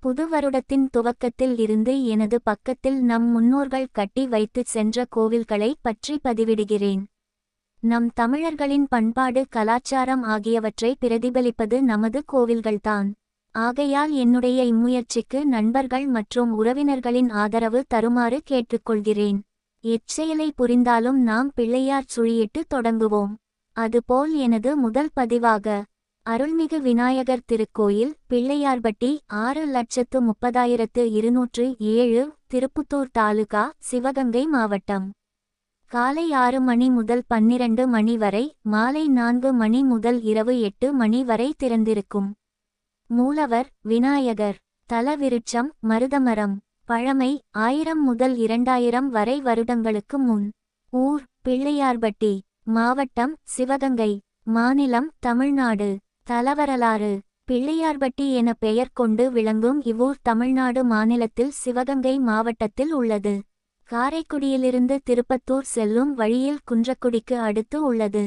புது வருடத்தின் துவக்கத்தில் இருந்து எனது பக்கத்தில் நம் முன்னோர்கள் கட்டி வைத்துச் சென்ற கோவில்களை பற்றி பதிவிடுகிறேன். நம் தமிழர்களின் பண்பாடு கலாச்சாரம் ஆகியவற்றை பிரதிபலிப்பது நமது கோவில்கள்தான். ஆகையால் என்னுடைய இம்முயற்சிக்கு நண்பர்கள் மற்றும் உறவினர்களின் ஆதரவு தருமாறு கேட்டுக்கொள்கிறேன். எச்செயலை புரிந்தாலும் நாம் பிள்ளையார் சுழியிட்டு தொடங்குவோம். அதுபோல் எனது முதல் பதிவாக அருள்மிகு விநாயகர் திருக்கோயில் பிள்ளையார்பட்டி ஆறு லட்சத்து முப்பதாயிரத்து இருநூற்று ஏழு திருப்புத்தூர் தாலுகா சிவகங்கை மாவட்டம். காலை ஆறு மணி முதல் பன்னிரண்டு மணி வரை மாலை நான்கு மணி முதல் இரவு எட்டு மணி வரை திறந்திருக்கும். மூலவர் விநாயகர். தலவிருட்சம் மருதமரம். பழமை ஆயிரம் முதல் இரண்டாயிரம் வரை வருடங்களுக்கு முன். ஊர் பிள்ளையார்பட்டி. மாவட்டம் சிவகங்கை. மாநிலம் தமிழ்நாடு. தலவரலாறு பிள்ளையார்பட்டி என பெயர் கொண்டு விளங்கும் இவ்வூர் தமிழ்நாடு மாநிலத்தில் சிவகங்கை மாவட்டத்தில் உள்ளது. காரைக்குடியிலிருந்து திருப்பத்தூர் செல்லும் வழியில் குன்றக்குடிக்கு அடுத்து உள்ளது.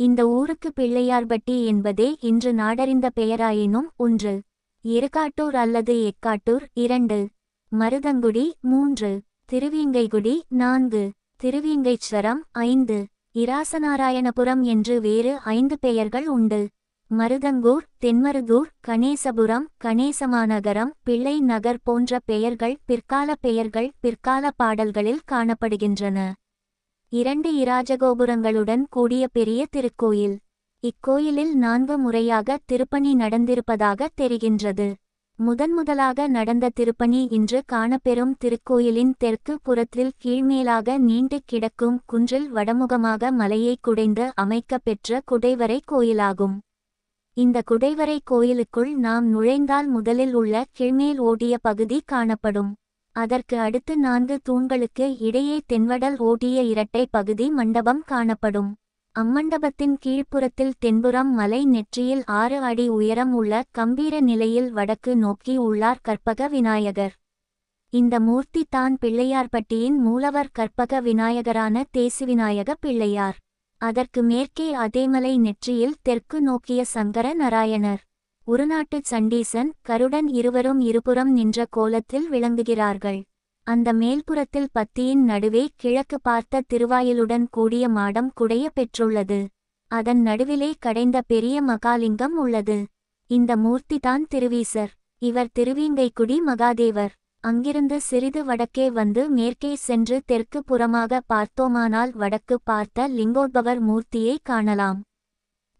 இந்த ஊருக்கு பிள்ளையார்பட்டி என்பதே இன்று நாடறிந்த பெயராயினும் ஒன்று. இருகாட்டூர் அல்லது எக்காட்டூர் இரண்டு. மருதங்குடி மூன்று. திருவியங்கைகுடி நான்கு. திருவீங்கைச்சரம் ஐந்து. இராசநாராயணபுரம் என்று வேறு ஐந்து பெயர்கள் உண்டு. மருதங்கூர் தென்மருதூர் கணேசபுரம் கணேசமாநகரம் பிள்ளை நகர் போன்ற பெயர்கள் பிற்கால பெயர்கள் பிற்கால பாடல்களில் காணப்படுகின்றன. இரண்டு இராஜகோபுரங்களுடன் கூடிய பெரிய திருக்கோயில். இக்கோயிலில் நான்கு முறையாக திருப்பணி நடந்திருப்பதாக தெரிகின்றது. முதன்முதலாக நடந்த திருப்பணி இன்று காணப்பெறும் திருக்கோயிலின் தெற்கு புறத்தில் கீழ்மேலாக நீண்டு கிடக்கும் குன்றில் வடமுகமாக மலையை குடைந்து அமைக்கப் பெற்ற குடைவரை கோயிலாகும். இந்த குடைவரை கோயிலுக்குள் நாம் நுழைந்தால் முதலில் உள்ள கீழ்மேல் ஓடிய பகுதி காணப்படும். அதற்கு அடுத்து நான்கு தூண்களுக்கு இடையே தென்வடல் ஓடிய இரட்டை பகுதி மண்டபம் காணப்படும். அம்மண்டபத்தின் கீழ்ப்புறத்தில் தென்புறம் மலை நெற்றியில் ஆறு அடி உயரம் உள்ள கம்பீர நிலையில் வடக்கு நோக்கி உள்ளார் கற்பக விநாயகர். இந்த மூர்த்தி தான் பிள்ளையார்பட்டியின் மூலவர் கற்பக விநாயகரான தேசிவிநாயக பிள்ளையார். அதற்கு மேற்கே அதேமலை நெற்றியில் தெற்கு நோக்கிய சங்கர நாராயணர் உருநாட்டு சண்டீசன் கருடன் இருவரும் இருபுறம் நின்ற கோலத்தில் விளங்குகிறார்கள். அந்த மேல்புறத்தில் பத்தியின் நடுவே கிழக்கு பார்த்த திருவாயிலுடன் கூடிய மாடம் குடைய பெற்றுள்ளது. அதன் நடுவிலே கடைந்த பெரிய மகாலிங்கம் உள்ளது. இந்த மூர்த்திதான் திருவீசர். இவர் திருவீங்கைக்குடி மகாதேவர். அங்கிருந்து சிறிது வடக்கே வந்து மேற்கே சென்று தெற்கு புறமாக பார்த்தோமானால் வடக்கு பார்த்த லிங்கோத்பவர் மூர்த்தியை காணலாம்.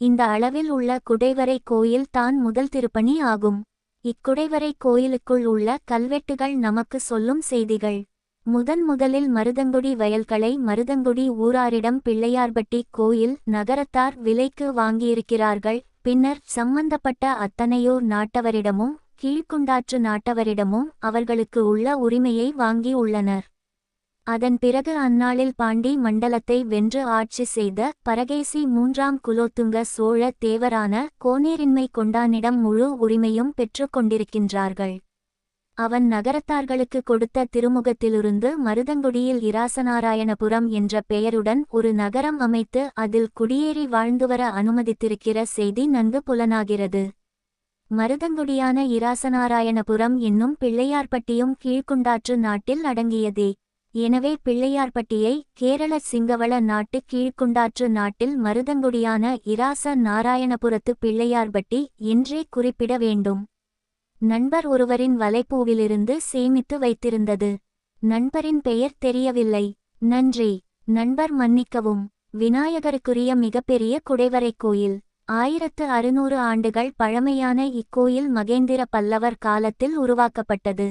இந்த அளவில் உள்ள குடைவரை கோயில் தான் முதல் திருப்பணி ஆகும். இக்குடைவரை கோயிலுக்குள் உள்ள கல்வெட்டுகள் நமக்கு சொல்லும் செய்திகள். முதன் முதலில் மருதங்குடி வயல்களை மருதங்குடி ஊராரிடம் பிள்ளையார்பட்டி கோயில் நகரத்தார் விலைக்கு வாங்கியிருக்கிறார்கள். பின்னர் சம்பந்தப்பட்ட அத்தனையோர் நாட்டவரிடமும் கீழ்குண்டாற்று நாட்டவரிடமும் அவர்களுக்கு உள்ள உரிமையை வாங்கி உள்ளனர். அதன் பிறகு அந்நாளில் பாண்டி மண்டலத்தை வென்று ஆட்சி செய்த பரகேசி மூன்றாம் குலோத்துங்க சோழ தேவரான கோனேரின்மை கொண்டானிடம் முழு உரிமையும் பெற்று கொண்டிருக்கின்றார்கள். அவன் நகரத்தார்களுக்கு கொடுத்த திருமுகத்திலிருந்து மருதங்குடியில் இராசநாராயணபுரம் என்ற பெயருடன் ஒரு நகரம் அமைத்து அதில் குடியேறி வாழ்ந்துவர அனுமதித்திருக்கிற செய்தி நன்கு புலனாகிறது. மருதங்குடியான இராசநாராயணபுரம் என்னும் பிள்ளையார்பட்டியும் கீழ்குண்டாற்று நாட்டில் அடங்கியதே. எனவே பிள்ளையார்பட்டியை கேரள சிங்கவள நாட்டு கீழ்குண்டாற்று நாட்டில் மருதங்குடியான இராச நாராயணபுரத்து பிள்ளையார்பட்டி என்றே குறிப்பிட வேண்டும். நண்பர் ஒருவரின் வலைப்பூவிலிருந்து சேமித்து வைத்திருந்தது. நண்பரின் பெயர் தெரியவில்லை. நன்றி. நண்பர் மன்னிக்கவும். விநாயகருக்குரிய மிகப்பெரிய குடைவரை கோயில். ஆயிரத்து அறுநூறு ஆண்டுகள் பழமையான இக்கோயில் மகேந்திர பல்லவர் காலத்தில் உருவாக்கப்பட்டது.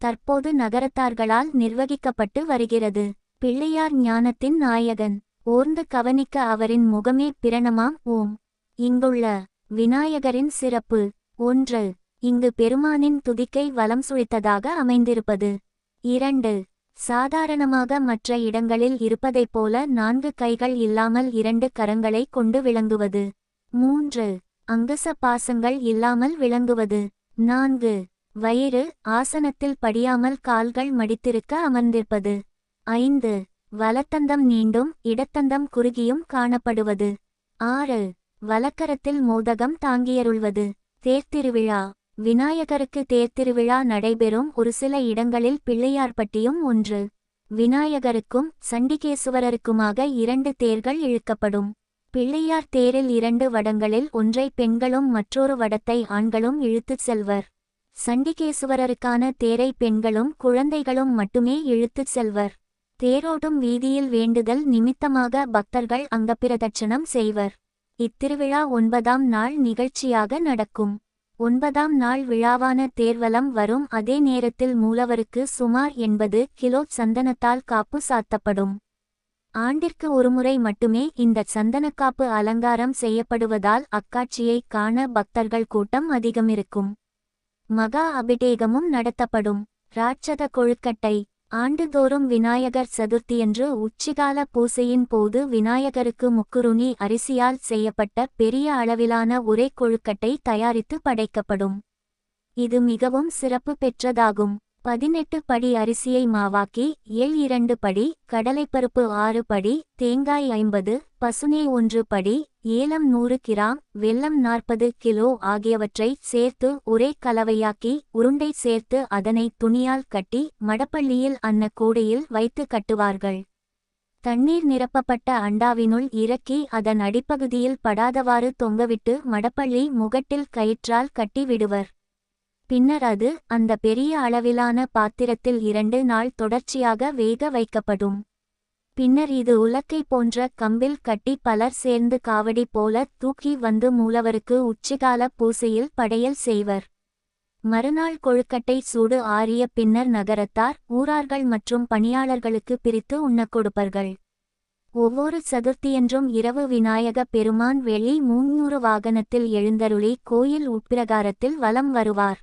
தற்போது நகரத்தார்களால் நிர்வகிக்கப்பட்டு வருகிறது. பிள்ளையார் ஞானத்தின் நாயகன். ஓர்ந்து கவனிக்க அவரின் முகமே பிரணமாம். ஓம். இங்குள்ள விநாயகரின் சிறப்பு. ஒன்று. இங்கு பெருமானின் துதிக்கை வலம் சுழித்ததாக அமைந்திருப்பது. இரண்டு. சாதாரணமாக மற்ற இடங்களில் இருப்பதைப் போல நான்கு கைகள் இல்லாமல் இரண்டு கரங்களை கொண்டு விளங்குவது. மூன்று அங்கச பாசங்கள் இல்லாமல் விளங்குவது. நான்கு வயிறு ஆசனத்தில் படியாமல் கால்கள் மடித்திருக்க அமர்ந்திருப்பது. ஐந்து வலத்தந்தம் நீண்டும் இடத்தந்தம் குறுகியும் காணப்படுவது. ஆறு வலக்கரத்தில் மோதகம் தாங்கியருள்வது. தேர்த்திருவிழா. விநாயகருக்கு தேர்த்திருவிழா நடைபெறும் ஒரு சில இடங்களில் பிள்ளையார்பட்டியும் ஒன்று. விநாயகருக்கும் சண்டிகேசுவரருக்குமாக இரண்டு தேர்கள் இழுக்கப்படும். பிள்ளையார் தேரில் இரண்டு வடங்களில் ஒன்றை பெண்களும் மற்றொரு வடத்தை ஆண்களும் இழுத்துச் செல்வர். சண்டிகேசுவரருக்கான தேரை பெண்களும் குழந்தைகளும் மட்டுமே இழுத்துச் செல்வர். தேரோடும் வீதியில் வேண்டுதல் நிமித்தமாக பக்தர்கள் அங்கப்பிரதட்சணம் செய்வர். இத்திருவிழா ஒன்பதாம் நாள் நிகழ்ச்சியாக நடக்கும். ஒன்பதாம் நாள் விழாவான தேர்வலம் வரும் அதே நேரத்தில் மூலவருக்கு சுமார் எண்பது கிலோ சந்தனத்தால் காப்பு சாத்தப்படும். ஆண்டிற்கு ஒருமுறை மட்டுமே இந்த சந்தனக்காப்பு அலங்காரம் செய்யப்படுவதால் அக்காட்சியை காண பக்தர்கள் கூட்டம் அதிகமிருக்கும். மகா அபிடேகமும் நடத்தப்படும். ராட்சத கொழுக்கட்டை ஆண்டுதோறும் விநாயகர் சதுர்த்தியன்று உச்சிகால பூசையின் போது விநாயகருக்கு முக்குருணி அரிசியால் செய்யப்பட்ட பெரிய அளவிலான உரை கொழுக்கட்டை தயாரித்து படைக்கப்படும். இது மிகவும் சிறப்பு பெற்றதாகும். பதினெட்டு படி அரிசியை மாவாக்கி ஏழ் இரண்டு படி கடலைப்பருப்பு ஆறு படி தேங்காய் ஐம்பது பசுனே ஒன்று படி ஏலம் நூறு கிராம் வெல்லம் நாற்பது கிலோ ஆகியவற்றை சேர்த்து ஒரே கலவையாக்கி உருண்டை சேர்த்து அதனை துணியால் கட்டி மடப்பள்ளியில் அன்ன கூடையில் வைத்து கட்டுவார்கள். தண்ணீர் நிரப்பப்பட்ட அண்டாவினுள் இறக்கி அதன் அடிப்பகுதியில் படாதவாறு தொங்கவிட்டு மடப்பள்ளி முகட்டில் கயிற்றால் கட்டி விடுவர். பின்னர் அது அந்த பெரிய அளவிலான பாத்திரத்தில் இரண்டு நாள் தொடர்ச்சியாக வேக வைக்கப்படும். பின்னர் இது உலக்கை போன்ற கம்பில் கட்டி பலர் சேர்ந்து காவடி போல தூக்கி வந்து மூலவருக்கு உச்சிகால பூசையில் படையல் செய்வர். மறுநாள் கொழுக்கட்டை சூடு ஆறிய பின்னர் நகரத்தார் ஊரார்கள் மற்றும் பணியாளர்களுக்கு பிரித்து உண்ணக் கொடுப்பர்கள். ஒவ்வொரு சதுர்த்தியன்றும் இரவு விநாயக பெருமான் வெளி மூன்னூறு வாகனத்தில் எழுந்தருளி கோயில் உட்பிரகாரத்தில் வலம் வருவார்.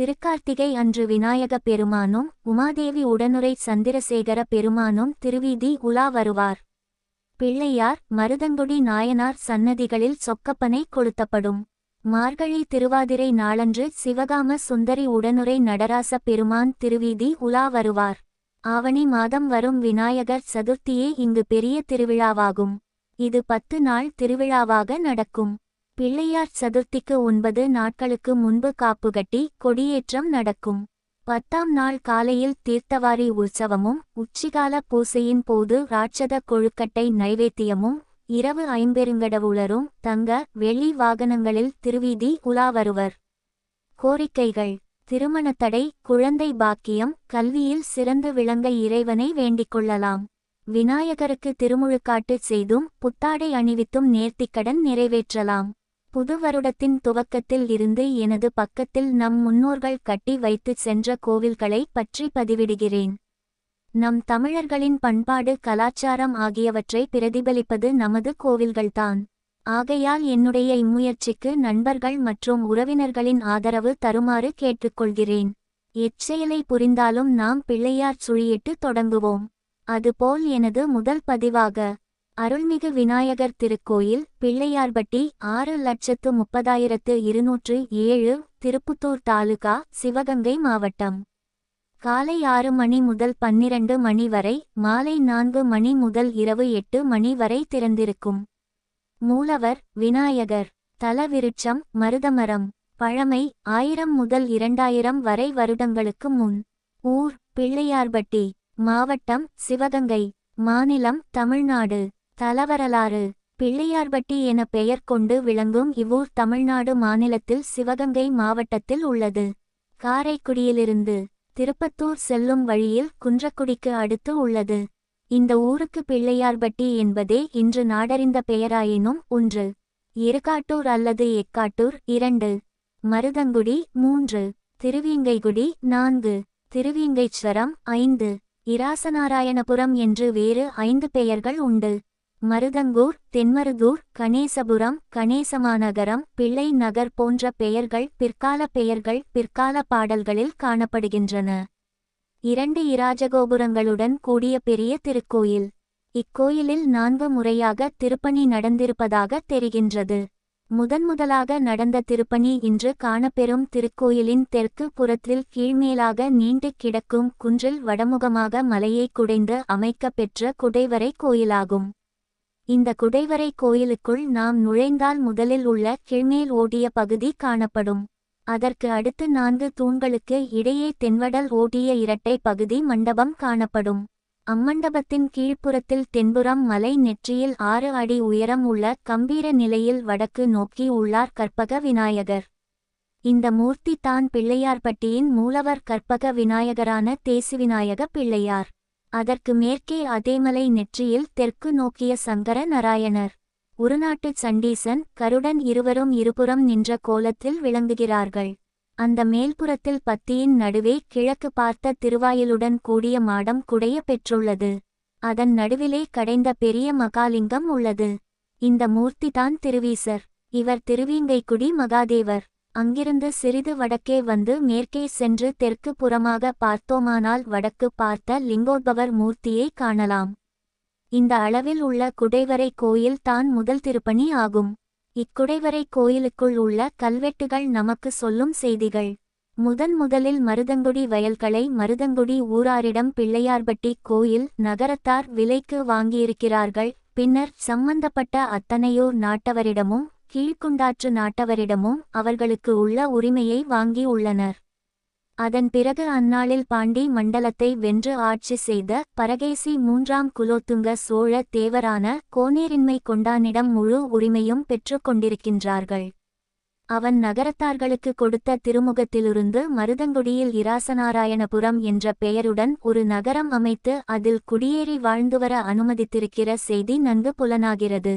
திருக்கார்த்திகை அன்று விநாயக பெருமானும் உமாதேவி உடனுரை சந்திரசேகர பெருமானும் திருவீதி உலா வருவார். பிள்ளையார் மருதங்குடி நாயனார் சன்னதிகளில் சொக்கப்பனை கொளுத்தப்படும். மார்கழி திருவாதிரை நாளன்று சிவகாம சுந்தரி உடனுரை நடராச பெருமான் திருவீதி உலா வருவார். ஆவணி மாதம் வரும் விநாயகர் சதுர்த்தியே இங்கு பெரிய திருவிழாவாகும். இது பத்து நாள் திருவிழாவாக நடக்கும். பிள்ளையார் சதுர்த்திக்கு ஒன்பது நாட்களுக்கு முன்பு காப்புகட்டி கொடியேற்றம் நடக்கும். பத்தாம் நாள் காலையில் தீர்த்தவாரி உற்சவமும் உச்சிகால பூசையின் போது ராட்சத கொழுக்கட்டை நைவேத்தியமும் இரவு ஐம்பெருங்கடவுளரும் தங்க வெள்ளி வாகனங்களில் திருவீதி உலா வருவர் கோரிக்கைகள் திருமணத்தடை குழந்தை பாக்கியம் கல்வியில் சிறந்து விளங்க இறைவனை வேண்டிக் கொள்ளலாம் விநாயகருக்கு திருமுழுக்காட்டு செய்தும் புத்தாடை அணிவித்தும் நேர்த்திக்கடன் நிறைவேற்றலாம். புது வருடத்தின் துவக்கத்தில் இருந்து எனது பக்கத்தில் நம் முன்னோர்கள் கட்டி வைத்துச் சென்ற கோவில்களை பற்றி பதிவிடுகிறேன். நம் தமிழர்களின் பண்பாடு கலாச்சாரம் ஆகியவற்றை பிரதிபலிப்பது நமது கோவில்கள்தான். ஆகையால் என்னுடைய இம்முயற்சிக்கு நண்பர்கள் மற்றும் உறவினர்களின் ஆதரவு தருமாறு கேட்டுக்கொள்கிறேன். எச்செயலை புரிந்தாலும் நாம் பிள்ளையார் சுழியிட்டு தொடங்குவோம். அதுபோல் எனது முதல் பதிவாக அருள்மிகு விநாயகர் திருக்கோயில் பிள்ளையார்பட்டி ஆறு லட்சத்து முப்பதாயிரத்து இருநூற்று ஏழு திருப்புத்தூர் தாலுகா சிவகங்கை மாவட்டம். காலை ஆறு மணி முதல் பன்னிரண்டு மணி வரை மாலை நான்கு மணி முதல் இரவு எட்டு மணி வரை திறந்திருக்கும். மூலவர் விநாயகர். தலவிருட்சம் மருதமரம். பழமை ஆயிரம் முதல் இரண்டாயிரம் வரை வருடங்களுக்கு முன். ஊர் பிள்ளையார்பட்டி. மாவட்டம் சிவகங்கை. மாநிலம் தமிழ்நாடு. தலவரலாறு பிள்ளையார்பட்டி என பெயர் கொண்டு விளங்கும் இவ்வூர் தமிழ்நாடு மாநிலத்தில் சிவகங்கை மாவட்டத்தில் உள்ளது. காரைக்குடியிலிருந்து திருப்பத்தூர் செல்லும் வழியில் குன்றக்குடிக்கு அடுத்து உள்ளது. இந்த ஊருக்கு பிள்ளையார்பட்டி என்பதே இன்று நாடறிந்த பெயராயினும் ஒன்று. இருகாட்டூர் அல்லது எக்காட்டூர் இரண்டு. மருதங்குடி மூன்று. திருவியங்கைகுடி நான்கு. திருவீங்கைச்சுவரம் ஐந்து. இராசநாராயணபுரம் என்று வேறு ஐந்து பெயர்கள் உண்டு. மருதங்கூர் தென்மருதூர் கணேசபுரம் கணேசமாநகரம் பிள்ளை நகர் போன்ற பெயர்கள் பிற்கால பெயர்கள் பிற்கால பாடல்களில் காணப்படுகின்றன. இரண்டு இராஜகோபுரங்களுடன் கூடிய பெரிய திருக்கோயில். இக்கோயிலில் நான்கு முறையாக திருப்பணி நடந்திருப்பதாக தெரிகின்றது. முதன்முதலாக நடந்த திருப்பணி இன்று காணப்பெறும் திருக்கோயிலின் தெற்கு புறத்தில் கீழ்மேலாக நீண்டு கிடக்கும் குன்றில் வடமுகமாக மலையை குடைந்து அமைக்கப் பெற்ற குடைவரை கோயிலாகும். இந்த குடைவரை கோயிலுக்குள் நாம் நுழைந்தால் முதலில் உள்ள கீழ்மேல் ஓடிய பகுதி காணப்படும். அதற்கு அடுத்து நான்கு தூண்களுக்கு இடையே தென்வடல் ஓடிய இரட்டை பகுதி மண்டபம் காணப்படும். அம்மண்டபத்தின் கீழ்ப்புறத்தில் தென்புறம் மலை நெற்றியில் ஆறு அடி உயரம் உள்ள கம்பீர நிலையில் வடக்கு நோக்கி உள்ளார் கற்பக விநாயகர். இந்த மூர்த்தி தான் பிள்ளையார்பட்டியின் மூலவர் கற்பக விநாயகரான தேசிவிநாயக பிள்ளையார். அதற்கு மேற்கே அதேமலை நெற்றியில் தெற்கு நோக்கிய சங்கர நாராயணர் உருநாட்டு சண்டீசன் கருடன் இருவரும் இருபுறம் நின்ற கோலத்தில் விளங்குகிறார்கள். அந்த மேல்புறத்தில் பத்தியின் நடுவே கிழக்கு பார்த்த திருவாயிலுடன் கூடிய மாடம் குடைய பெற்றுள்ளது. அதன் நடுவிலே கடைந்த பெரிய மகாலிங்கம் உள்ளது. இந்த மூர்த்திதான் திருவீசர். இவர் திருவீங்கைக்குடி மகாதேவர். அங்கிருந்து சிறிது வடக்கே வந்து மேற்கே சென்று தெற்கு புறமாக பார்த்தோமானால் வடக்கு பார்த்த லிங்கோத்பவர் மூர்த்தியை காணலாம். இந்த அளவில் உள்ள குடைவரை கோயில் தான் முதல் திருப்பணி ஆகும். இக்குடைவரை கோயிலுக்குள் உள்ள கல்வெட்டுகள் நமக்கு சொல்லும் செய்திகள். முதன் முதலில் மருதங்குடி வயல்களை மருதங்குடி ஊராரிடம் பிள்ளையார்பட்டி கோயில் நகரத்தார் விலைக்கு வாங்கியிருக்கிறார்கள். பின்னர் சம்பந்தப்பட்ட அத்தனையோர் நாட்டவரிடமும் கீழ்குண்டாற்று நாட்டவரிடமும் அவர்களுக்கு உள்ள உரிமையை வாங்கி உள்ளனர். அதன் பிறகு அந்நாளில் பாண்டி மண்டலத்தை வென்று ஆட்சி செய்த பரகேசி மூன்றாம் குலோத்துங்க சோழ தேவரான கோனேரின்மை கொண்டானிடம் முழு உரிமையும் பெற்றுக்கொண்டிருக்கின்றார்கள் அவன் நகரத்தார்களுக்கு கொடுத்த திருமுகத்திலிருந்து மருதங்குடியில் இராசநாராயணபுரம் என்ற பெயருடன் ஒரு நகரம் அமைத்து அதில் குடியேறி வாழ்ந்துவர அனுமதித்திருக்கிற செய்தி நன்கு புலனாகிறது.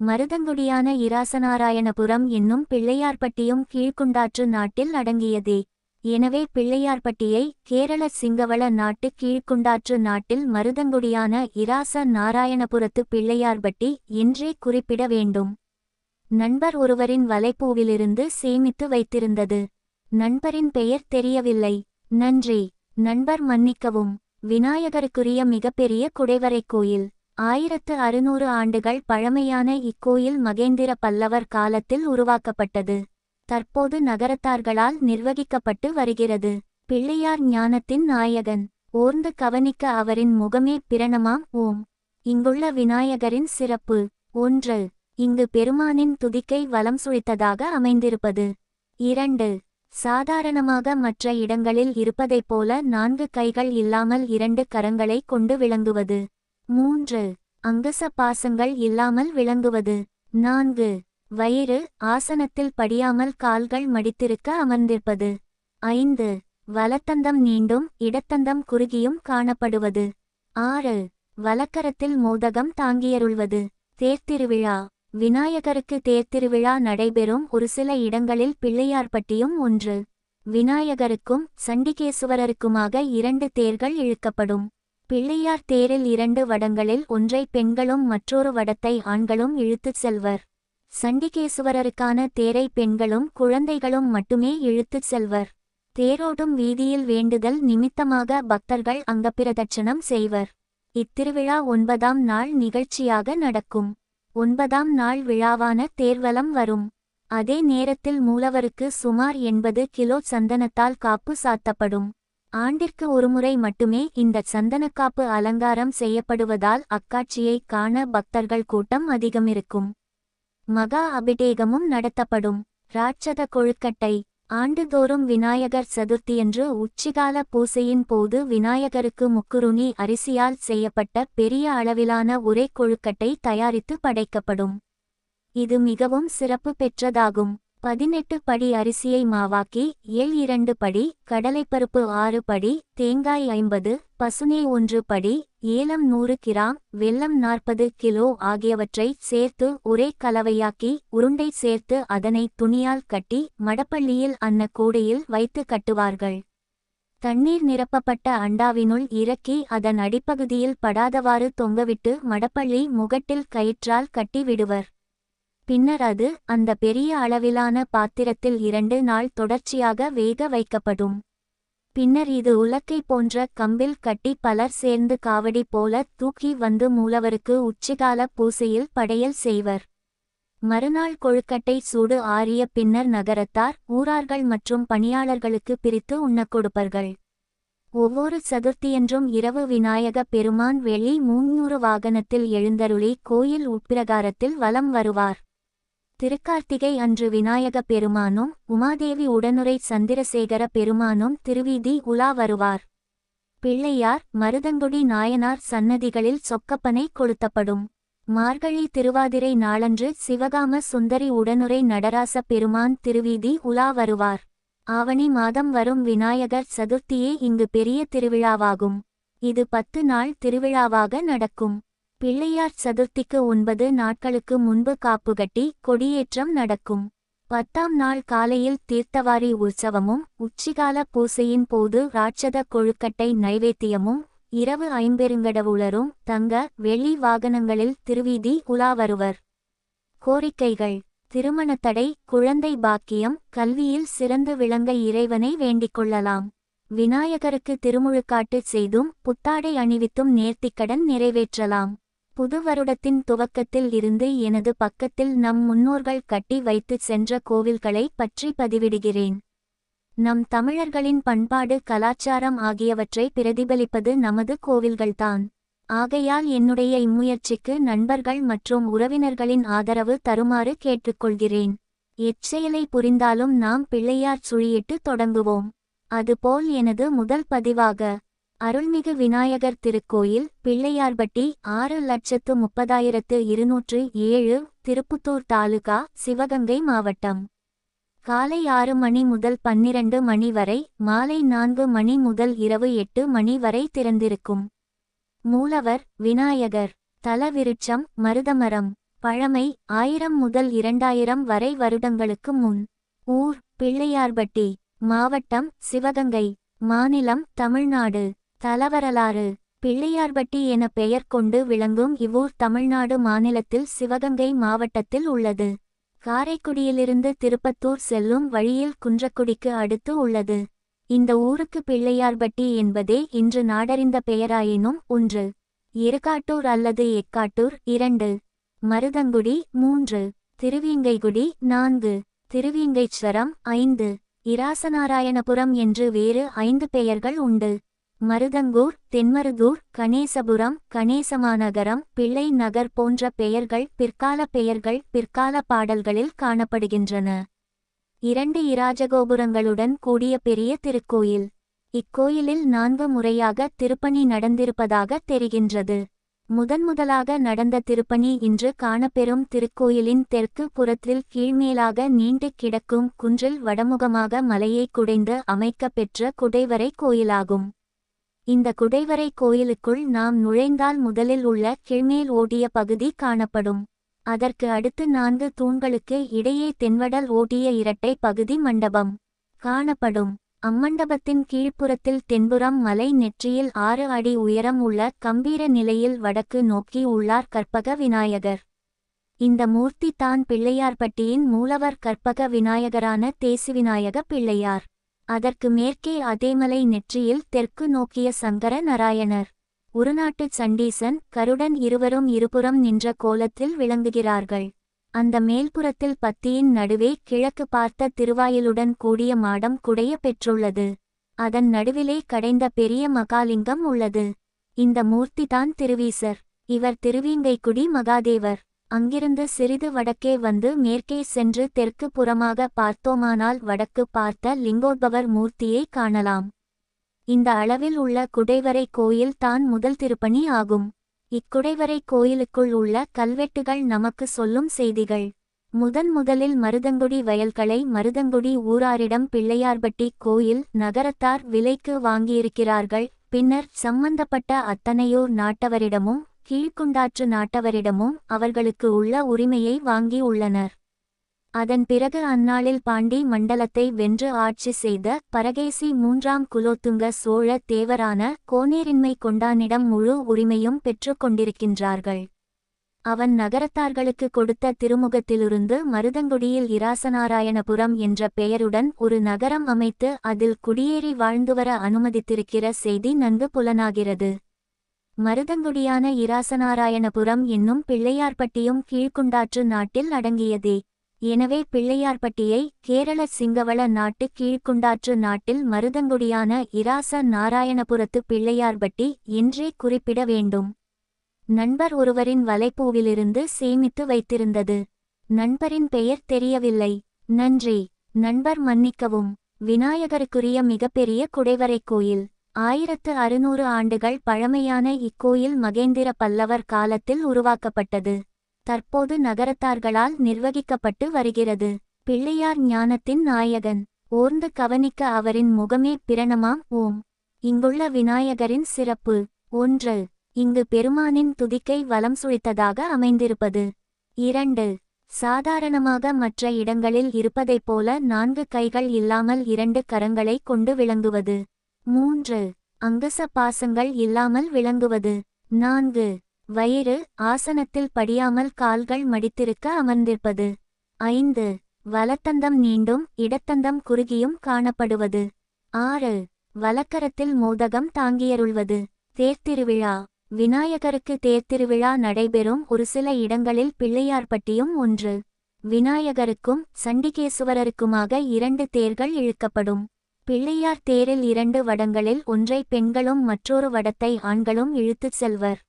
மருதங்குடியான இராசநாராயணபுரம் என்னும் பிள்ளையார்பட்டியும் கீழ்குண்டாற்று நாட்டில் அடங்கியதே. எனவே பிள்ளையார்பட்டியை கேரள சிங்கவள நாட்டு கீழ்குண்டாற்று நாட்டில் மருதங்குடியான இராச நாராயணபுரத்து பிள்ளையார்பட்டி என்றே குறிப்பிட வேண்டும். நண்பர் ஒருவரின் வலைப்பூவிலிருந்து சேமித்து வைத்திருந்தது. நண்பரின் பெயர் தெரியவில்லை. நன்றி. நண்பர் மன்னிக்கவும். விநாயகருக்குரிய மிகப்பெரிய குடைவரை கோயில். ஆயிரத்து அறுநூறு ஆண்டுகள் பழமையான இக்கோயில் மகேந்திர பல்லவர் காலத்தில் உருவாக்கப்பட்டது. தற்போது நகரத்தார்களால் நிர்வகிக்கப்பட்டு வருகிறது. பிள்ளையார் ஞானத்தின் நாயகன். ஓர்ந்து கவனிக்க அவரின் முகமே பிரணமாம். ஓம். இங்குள்ள விநாயகரின் சிறப்பு. ஒன்று. இங்கு பெருமானின் துதிக்கை வலம் சுழித்ததாக அமைந்திருப்பது. இரண்டு. சாதாரணமாக மற்ற இடங்களில் இருப்பதைப் போல நான்கு கைகள் இல்லாமல் இரண்டு கரங்களை கொண்டு விளங்குவது. மூன்று அங்கச பாசங்கள் இல்லாமல் விளங்குவது. நான்கு வயிறு ஆசனத்தில் படியாமல் கால்கள் மடித்திருக்க அமர்ந்திருப்பது. ஐந்து வலத்தந்தம் நீண்டும் இடத்தந்தம் குறுகியும் காணப்படுவது. ஆறு வலக்கரத்தில் மோதகம் தாங்கியருள்வது. தேர்த்திருவிழா. விநாயகருக்கு தேர்த்திருவிழா நடைபெறும் ஒரு சில இடங்களில் பிள்ளையார்பட்டியும் ஒன்று. விநாயகருக்கும் சண்டிகேசுவரருக்குமாக இரண்டு தேர்கள் இழுக்கப்படும். பிள்ளையார் தேரில் இரண்டு வடங்களில் ஒன்றை பெண்களும் மற்றொரு வடத்தை ஆண்களும் இழுத்துச் செல்வர். சண்டிகேசுவரருக்கான தேரை பெண்களும் குழந்தைகளும் மட்டுமே இழுத்துச் செல்வர். தேரோடும் வீதியில் வேண்டுதல் நிமித்தமாக பக்தர்கள் அங்கப்பிரதட்சணம் செய்வர். இத்திருவிழா ஒன்பதாம் நாள் நிகழ்ச்சியாக நடக்கும். ஒன்பதாம் நாள் விழாவான தேர்வலம் வரும். அதே நேரத்தில் மூலவருக்கு சுமார் எண்பது கிலோ சந்தனத்தால் காப்பு சாத்தப்படும். ஆண்டிற்கு ஒருமுறை மட்டுமே இந்த சந்தனக்காப்பு அலங்காரம் செய்யப்படுவதால் அக்காட்சியை காண பக்தர்கள் கூட்டம் அதிகமிருக்கும். மகா அபிடேகமும் நடத்தப்படும். ராட்சத கொழுக்கட்டை ஆண்டுதோறும் விநாயகர் சதுர்த்தியன்று உச்சிகால பூசையின் போது விநாயகருக்கு முக்குருணி அரிசியால் செய்யப்பட்ட பெரிய அளவிலான உரை கொழுக்கட்டை தயாரித்து படைக்கப்படும். இது மிகவும் சிறப்பு பெற்றதாகும். பதினெட்டு படி அரிசியை மாவாக்கி ஏழ் இரண்டு படி கடலைப்பருப்பு ஆறு படி தேங்காய் ஐம்பது பசுனை ஒன்று படி ஏலம் நூறு கிராம் வெல்லம் நாற்பது கிலோ ஆகியவற்றை சேர்த்து ஒரே கலவையாக்கி உருண்டை சேர்த்து அதனை துணியால் கட்டி மடப்பள்ளியில் அன்ன கூடையில் வைத்து கட்டுவார்கள். தண்ணீர் நிரப்பப்பட்ட அண்டாவினுள் இறக்கி அதன் அடிப்பகுதியில் படாதவாறு தொங்கவிட்டு மடப்பள்ளி முகட்டில் கயிற்றால் கட்டி விடுவர். பின்னர் அது அந்த பெரிய அளவிலான பாத்திரத்தில் இரண்டு நாள் தொடர்ச்சியாக வேக வைக்கப்படும். பின்னர் இது உலக்கை போன்ற கம்பில் கட்டி பலர் சேர்ந்து காவடி போல தூக்கி வந்து மூலவருக்கு உச்சிகால பூசையில் படையல் செய்வர். மறுநாள் கொழுக்கட்டை சூடு ஆறிய பின்னர் நகரத்தார் ஊரார்கள் மற்றும் பணியாளர்களுக்கு பிரித்து உண்ணக் கொடுப்பர்கள். ஒவ்வொரு சதுர்த்தியன்றும் இரவு விநாயக பெருமான் வெளி மூன்னூறு வாகனத்தில் எழுந்தருளி கோயில் உட்பிரகாரத்தில் வலம் வருவார். திருக்கார்த்திகை அன்று விநாயக பெருமானும் உமாதேவி உடனுரை சந்திரசேகர பெருமானும் திருவீதி உலா வருவார். பிள்ளையார் மருதங்குடி நாயனார் சன்னதிகளில் சொக்கப்பனை கொளுத்தப்படும். மார்கழி திருவாதிரை நாளன்று சிவகாம சுந்தரி உடனுரை நடராச பெருமான் திருவீதி உலா வருவார். ஆவணி மாதம் வரும் விநாயகர் சதுர்த்தியே இங்கு பெரிய திருவிழாவாகும். இது பத்து நாள் திருவிழாவாக நடக்கும். பிள்ளையார் சதுர்த்திக்கு ஒன்பது நாட்களுக்கு முன்பு காப்புகட்டி கொடியேற்றம் நடக்கும். பத்தாம் நாள் காலையில் தீர்த்தவாரி உற்சவமும் உச்சிகால பூசையின் போது ராட்சத கொழுக்கட்டை நைவேத்தியமும் இரவு ஐம்பெருங்கடவுளரும் தங்க வெள்ளி வாகனங்களில் திருவீதி உலா வருவர். கோரிக்கைகள். திருமணத்தடை குழந்தை பாக்கியம் கல்வியில் சிறந்து விளங்க இறைவனை வேண்டிக் கொள்ளலாம். விநாயகருக்கு திருமுழுக்காட்டு செய்தும் புத்தாடை அணிவித்தும் நேர்த்திக்கடன் நிறைவேற்றலாம். புது வருடத்தின் துவக்கத்தில் இருந்து எனது பக்கத்தில் நம் முன்னோர்கள் கட்டி வைத்து சென்ற கோவில்களை பற்றி பதிவிடுகிறேன். நம் தமிழர்களின் பண்பாடு கலாச்சாரம் ஆகியவற்றை பிரதிபலிப்பது நமது கோவில்கள்தான். ஆகையால் என்னுடைய இம்முயற்சிக்கு நண்பர்கள் மற்றும் உறவினர்களின் ஆதரவு தருமாறு கேட்டுக்கொள்கிறேன். எச்செயலை புரிந்தாலும் நாம் பிள்ளையார் சுழியிட்டு தொடங்குவோம். அதுபோல் எனது முதல் பதிவாக அருள்மிகு விநாயகர் திருக்கோயில் பிள்ளையார்பட்டி ஆறு லட்சத்து முப்பதாயிரத்து இருநூற்று ஏழு திருப்புத்தூர் தாலுகா சிவகங்கை மாவட்டம். காலை ஆறு மணி முதல் பன்னிரண்டு மணி வரை மாலை நான்கு மணி முதல் இரவு எட்டு மணி வரை திறந்திருக்கும். மூலவர் விநாயகர். தலவிருட்சம் மருதமரம். பழமை ஆயிரம் முதல் இரண்டாயிரம் வரை வருடங்களுக்கு முன். ஊர் பிள்ளையார்பட்டி. மாவட்டம் சிவகங்கை. மாநிலம் தமிழ்நாடு. தலவரலாறு பிள்ளையார்பட்டி என பெயர் கொண்டு விளங்கும் இவ்வூர் தமிழ்நாடு மாநிலத்தில் சிவகங்கை மாவட்டத்தில் உள்ளது. காரைக்குடியிலிருந்து திருப்பத்தூர் செல்லும் வழியில் குன்றக்குடிக்கு அடுத்து உள்ளது. இந்த ஊருக்கு பிள்ளையார்பட்டி என்பதே இன்று நாடறிந்த பெயராயினும் ஒன்று. இருகாட்டூர் அல்லது எக்காட்டூர் இரண்டு. மருதங்குடி மூன்று. திருவியங்கைகுடி நான்கு. திருவியங்கைச்சரம் ஐந்து. இராசநாராயணபுரம் என்று வேறு ஐந்து பெயர்கள் உண்டு. மருதங்கூர் தென்மருதூர் கணேசபுரம் கணேசமாநகரம் பிள்ளை நகர் போன்ற பெயர்கள் பிற்கால பெயர்கள் பிற்கால பாடல்களில் காணப்படுகின்றன. இரண்டு இராஜகோபுரங்களுடன் கூடிய பெரிய திருக்கோயில். இக்கோயிலில் நான்கு முறையாக திருப்பணி நடந்திருப்பதாக தெரிகின்றது. முதன்முதலாக நடந்த திருப்பணி இன்று காணப்பெறும் திருக்கோயிலின் தெற்கு புறத்தில் கீழ்மேலாக நீண்டு கிடக்கும் குன்றில் வடமுகமாக மலையை குடைந்து அமைக்கப் பெற்ற குடைவரை கோயிலாகும். இந்த குடைவரை கோயிலுக்குள் நாம் நுழைந்தால் முதலில் உள்ள கீழ்மேல் ஓடிய பகுதி காணப்படும். அதற்கு அடுத்து நான்கு தூண்களுக்கு இடையே தென்வடல் ஓடிய இரட்டை பகுதி மண்டபம் காணப்படும். அம்மண்டபத்தின் கீழ்ப்புறத்தில் தென்புறம் மலை நெற்றியில் ஆறு அடி உயரம் உள்ள கம்பீர நிலையில் வடக்கு நோக்கி உள்ளார் கற்பக விநாயகர். இந்த மூர்த்தி தான் பிள்ளையார்பட்டியின் மூலவர் கற்பக விநாயகரான தேசிவிநாயக பிள்ளையார். அதற்கு மேற்கே அதேமலை நெற்றியில் தெற்கு நோக்கிய சங்கர நாராயணர் உருநாட்டு சண்டீசன் கருடன் இருவரும் இருபுறம் நின்ற கோலத்தில் விளங்குகிறார்கள். அந்த மேல்புறத்தில் பத்தியின் நடுவே கிழக்கு பார்த்த திருவாயிலுடன் கூடிய மாடம் குடைய பெற்றுள்ளது. அதன் நடுவிலே கடைந்த பெரிய மகாலிங்கம் உள்ளது. இந்த மூர்த்திதான் திருவீசர். இவர் திருவீங்கைக்குடி மகாதேவர். அங்கிருந்து சிறிது வடக்கே வந்து மேற்கே சென்று தெற்கு புறமாக பார்த்தோமானால் வடக்கு பார்த்த லிங்கோத்பவர் மூர்த்தியை காணலாம். இந்த அளவில் உள்ள குடைவரை கோயில் தான் முதல் திருப்பணி ஆகும். இக்குடைவரை கோயிலுக்குள் உள்ள கல்வெட்டுகள் நமக்கு சொல்லும் செய்திகள். முதன் முதலில் மருதங்குடி வயல்களை மருதங்குடி ஊராரிடம் பிள்ளையார்பட்டி கோயில் நகரத்தார் விலைக்கு வாங்கியிருக்கிறார்கள். பின்னர் சம்பந்தப்பட்ட அத்தனையோர் நாட்டவரிடமும் கீழ்குண்டாற்று நாட்டவரிடமும் அவர்களுக்கு உள்ள உரிமையை வாங்கி உள்ளனர். அதன் பிறகு அந்நாளில் பாண்டி மண்டலத்தை வென்று ஆட்சி செய்த பரகேசி மூன்றாம் குலோத்துங்க சோழ தேவரான கோனேரின்மை கொண்டானிடம் முழு உரிமையும் பெற்று கொண்டிருக்கின்றார்கள். அவன் நகரத்தார்களுக்கு கொடுத்த திருமுகத்திலிருந்து மருதங்குடியில் இராசநாராயணபுரம் என்ற பெயருடன் ஒரு நகரம் அமைத்து அதில் குடியேறி வாழ்ந்துவர அனுமதித்திருக்கிற செய்தி நன்கு புலனாகிறது. மருதங்குடியான இராசநாராயணபுரம் என்னும் பிள்ளையார்பட்டியும் கீழ்குண்டாற்று நாட்டில் அடங்கியதே. எனவே பிள்ளையார்பட்டியை கேரள சிங்கவள நாட்டு கீழ்குண்டாற்று நாட்டில் மருதங்குடியான இராச நாராயணபுரத்து பிள்ளையார்பட்டி என்றே குறிப்பிட வேண்டும். நண்பர் ஒருவரின் வலைப்பூவிலிருந்து சேமித்து வைத்திருந்தது. நண்பரின் பெயர் தெரியவில்லை. நன்றி. நண்பர் மன்னிக்கவும். விநாயகருக்குரிய மிகப்பெரிய குடைவரை கோயில். ஆயிரத்து அறுநூறு ஆண்டுகள் பழமையான இக்கோயில் மகேந்திர பல்லவர் காலத்தில் உருவாக்கப்பட்டது. தற்போது நகரத்தார்களால் நிர்வகிக்கப்பட்டு வருகிறது. பிள்ளையார் ஞானத்தின் நாயகன். ஓர்ந்து கவனிக்க அவரின் முகமே பிரணமாம். ஓம். இங்குள்ள விநாயகரின் சிறப்பு. ஒன்று. இங்கு பெருமானின் துதிக்கை வலம் சுழித்ததாக அமைந்திருப்பது. இரண்டு. சாதாரணமாக மற்ற இடங்களில் இருப்பதைப் போல நான்கு கைகள் இல்லாமல் இரண்டு கரங்களை கொண்டு விளங்குவது. மூன்று அங்கச பாசங்கள் இல்லாமல் விளங்குவது. நான்கு வயிறு ஆசனத்தில் படியாமல் கால்கள் மடித்திருக்க அமர்ந்திருப்பது. ஐந்து வலத்தந்தம் நீண்டும் இடத்தந்தம் குறுகியும் காணப்படுவது. ஆறு வலக்கரத்தில் மோதகம் தாங்கியருள்வது. தேர்த்திருவிழா விநாயகருக்கு தேர்த்திருவிழா நடைபெறும் ஒரு சில இடங்களில் பிள்ளையார்பட்டியும் ஒன்று. விநாயகருக்கும் சண்டிகேசுவரருக்குமாக இரண்டு தேர்கள் இழுக்கப்படும். பிள்ளையார் தேரில் இரண்டு வடங்களில் ஒன்றை பெண்களும் மற்றொரு வடத்தை ஆண்களும் இழுத்துச் செல்வர்.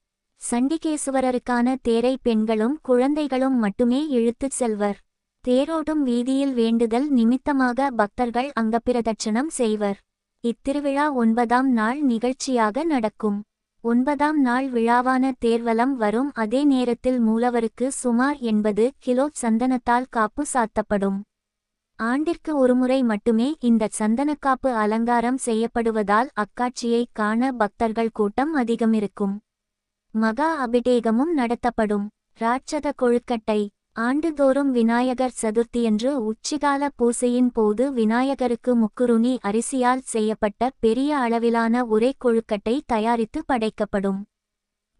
சண்டிகேசுவரருக்கான தேரை பெண்களும் குழந்தைகளும் மட்டுமே இழுத்துச் செல்வர். தேரோடும் வீதியில் வேண்டுதல் நிமித்தமாக பக்தர்கள் அங்கப்பிரதட்சணம் செய்வர். இத்திருவிழா ஒன்பதாம் நாள் நிகழ்ச்சியாக நடக்கும். ஒன்பதாம் நாள் விழாவான தேர்வலம் வரும் அதே நேரத்தில் மூலவருக்கு சுமார் எண்பது கிலோ சந்தனத்தால் காப்பு சாத்தப்படும். ஆண்டிற்கு ஒருமுறை மட்டுமே இந்த சந்தனக்காப்பு அலங்காரம் செய்யப்படுவதால் அக்காட்சியை காண பக்தர்கள் கூட்டம் அதிகமிருக்கும். மகா அபிடேகமும் நடத்தப்படும். ராட்சத கொழுக்கட்டை ஆண்டுதோறும் விநாயகர் சதுர்த்தியன்று உச்சிகால பூசையின் போது விநாயகருக்கு முக்குருணி அரிசியால் செய்யப்பட்ட பெரிய அளவிலான ஒரே கொழுக்கட்டை தயாரித்து படைக்கப்படும்.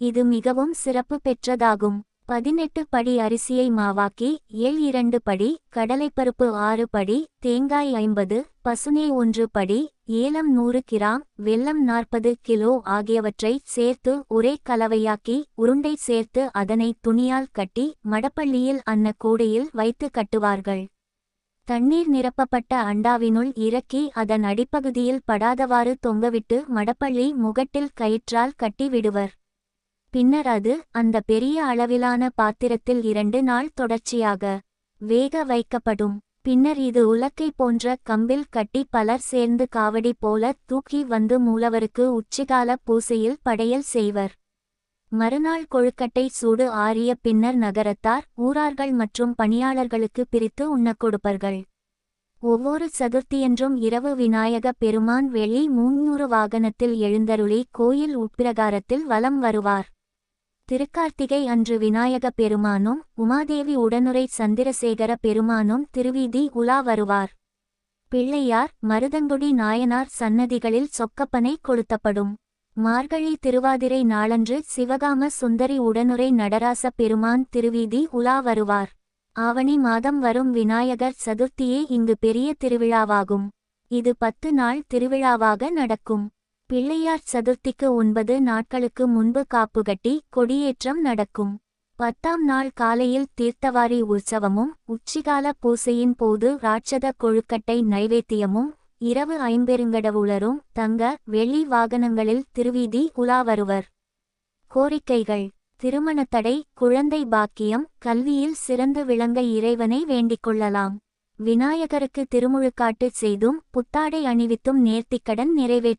இது மிகவும் சிறப்பு பெற்றதாகும். பதினெட்டு படி அரிசியை மாவாக்கி ஏழ் இரண்டு படி கடலைப்பருப்பு ஆறு படி தேங்காய் ஐம்பது பசுனை ஒன்று படி ஏலம் நூறு கிராம் வெல்லம் நாற்பது கிலோ ஆகியவற்றை சேர்த்து ஒரே கலவையாக்கி உருண்டை சேர்த்து அதனை துணியால் கட்டி மடப்பள்ளியில் அன்ன கூடையில் வைத்து கட்டுவார்கள். தண்ணீர் நிரப்பப்பட்ட அண்டாவினுள் இறக்கி அதன் அடிப்பகுதியில் படாதவாறு தொங்கவிட்டு மடப்பள்ளி முகட்டில் கயிற்றால் கட்டி விடுவர். பின்னர் அது அந்த பெரிய அளவிலான பாத்திரத்தில் இரண்டு நாள் தொடர்ச்சியாக வேக வைக்கப்படும். பின்னர் இது உலக்கை போன்ற கம்பில் கட்டி பலர் சேர்ந்து காவடி போல தூக்கி வந்து மூலவருக்கு உச்சிகால பூசையில் படையல் செய்வர். மறுநாள் கொழுக்கட்டை சூடு ஆறிய பின்னர் நகரத்தார் ஊரார்கள் மற்றும் பணியாளர்களுக்கு பிரித்து உண்ணக் கொடுப்பர்கள். ஒவ்வொரு சதுர்த்தியன்றும் இரவு விநாயக பெருமான் வெளி மூன்னூறு வாகனத்தில் எழுந்தருளி கோயில் உட்பிரகாரத்தில் வலம் வருவார். திருக்கார்த்திகை அன்று விநாயக பெருமானும் உமாதேவி உடனுரை சந்திரசேகர பெருமானும் திருவீதி உலா வருவார். பிள்ளையார் மருதங்குடி நாயனார் சன்னதிகளில் சொக்கப்பனை கொளுத்தப்படும். மார்கழி திருவாதிரை நாளன்று சிவகாம சுந்தரி உடனுரை நடராச பெருமான் திருவீதி உலா வருவார். ஆவணி மாதம் வரும் விநாயகர் சதுர்த்தியே இங்கு பெரிய திருவிழாவாகும். இது பத்து நாள் திருவிழாவாக நடக்கும். பிள்ளையார் சதுர்த்திக்கு ஒன்பது நாட்களுக்கு முன்பு காப்புகட்டி கொடியேற்றம் நடக்கும். பத்தாம் நாள் காலையில் தீர்த்தவாரி உற்சவமும் உச்சிகால பூசையின் போது ராட்சத கொழுக்கட்டை நைவேத்தியமும் இரவு ஐம்பெருங்கடவுளரும் தங்க வெள்ளி வாகனங்களில் திருவீதி உலா வருவர் கோரிக்கைகள். திருமணத்தடை குழந்தை பாக்கியம் கல்வியில் சிறந்து விளங்க இறைவனை வேண்டிக் கொள்ளலாம். விநாயகருக்கு திருமுழுக்காட்டு செய்தும் புத்தாடை அணிவித்தும் நேர்த்திக்கடன் நிறைவேற்ற